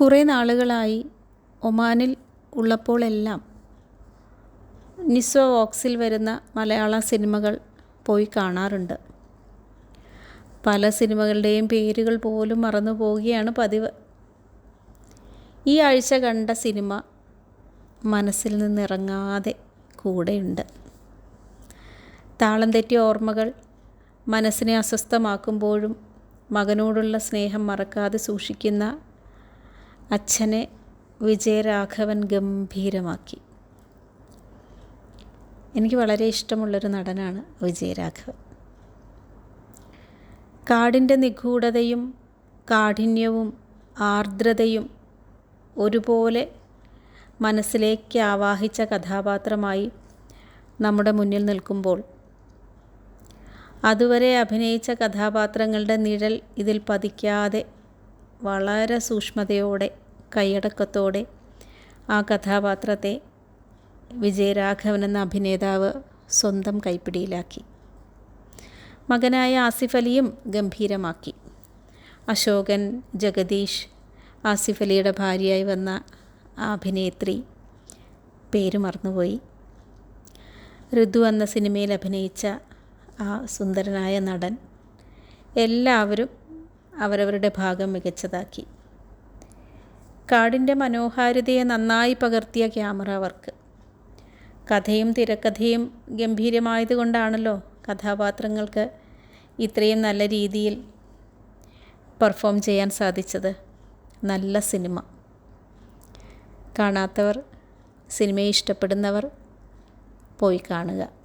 കുറേ നാളുകളായി ഒമാനിൽ ഉള്ളപ്പോഴെല്ലാം നിസ്വ വോക്സിൽ വരുന്ന മലയാള സിനിമകൾ പോയി കാണാറുണ്ട്. പല സിനിമകളുടെയും പേരുകൾ പോലും മറന്നു പോവുകയാണ് പതിവ്. ഈ ആഴ്ച കണ്ട സിനിമ മനസ്സിൽ നിന്നിറങ്ങാതെ കൂടെയുണ്ട്. താളം തെറ്റിയ ഓർമ്മകൾ മനസ്സിനെ അസ്വസ്ഥമാക്കുമ്പോഴും മകനോടുള്ള സ്നേഹം മറക്കാതെ സൂക്ഷിക്കുന്ന അച്ഛനെ വിജയരാഘവൻ ഗംഭീരമാക്കി. എനിക്ക് വളരെ ഇഷ്ടമുള്ളൊരു നടനാണ് വിജയരാഘവൻ. കാടിന്റെ നിഗൂഢതയും കാഠിന്യവും ആർദ്രതയും ഒരുപോലെ മനസ്സിലേക്ക് ആവാഹിച്ച കഥാപാത്രമായി നമ്മുടെ മുന്നിൽ നിൽക്കുമ്പോൾ അതുവരെ അഭിനയിച്ച കഥാപാത്രങ്ങളുടെ നിഴൽ ഇതിൽ പതിക്കാതെ വളരെ സൂക്ഷ്മതയോടെ കൈയടക്കത്തോടെ ആ കഥാപാത്രത്തെ വിജയരാഘവൻ എന്ന അഭിനേതാവ് സ്വന്തം കൈപ്പിടിയിലാക്കി. മകനായ ആസിഫ് അലിയും ഗംഭീരമാക്കി. അശോകൻ ജഗദീഷ് ആസിഫ് അലിയുടെ ഭാര്യയായി വന്ന ആ അഭിനേത്രി പേര് മറന്നുപോയി. ഋതു എന്ന സിനിമയിൽ അഭിനയിച്ച ആ സുന്ദരനായ നടൻ എല്ലാവരും അവരവരുടെ ഭാഗം മികച്ചതാക്കി. കാടിന്റെ മനോഹാരിതയെ നന്നായി പകർത്തിയ ക്യാമറ വർക്ക്. കഥയും തിരക്കഥയും ഗംഭീരമായതുകൊണ്ടാണല്ലോ കഥാപാത്രങ്ങൾക്ക് ഇത്രയും നല്ല രീതിയിൽ പെർഫോം ചെയ്യാൻ സാധിച്ചത്. നല്ല സിനിമ. കാണാത്തവർ സിനിമയെ ഇഷ്ടപ്പെടുന്നവർ പോയി കാണുക.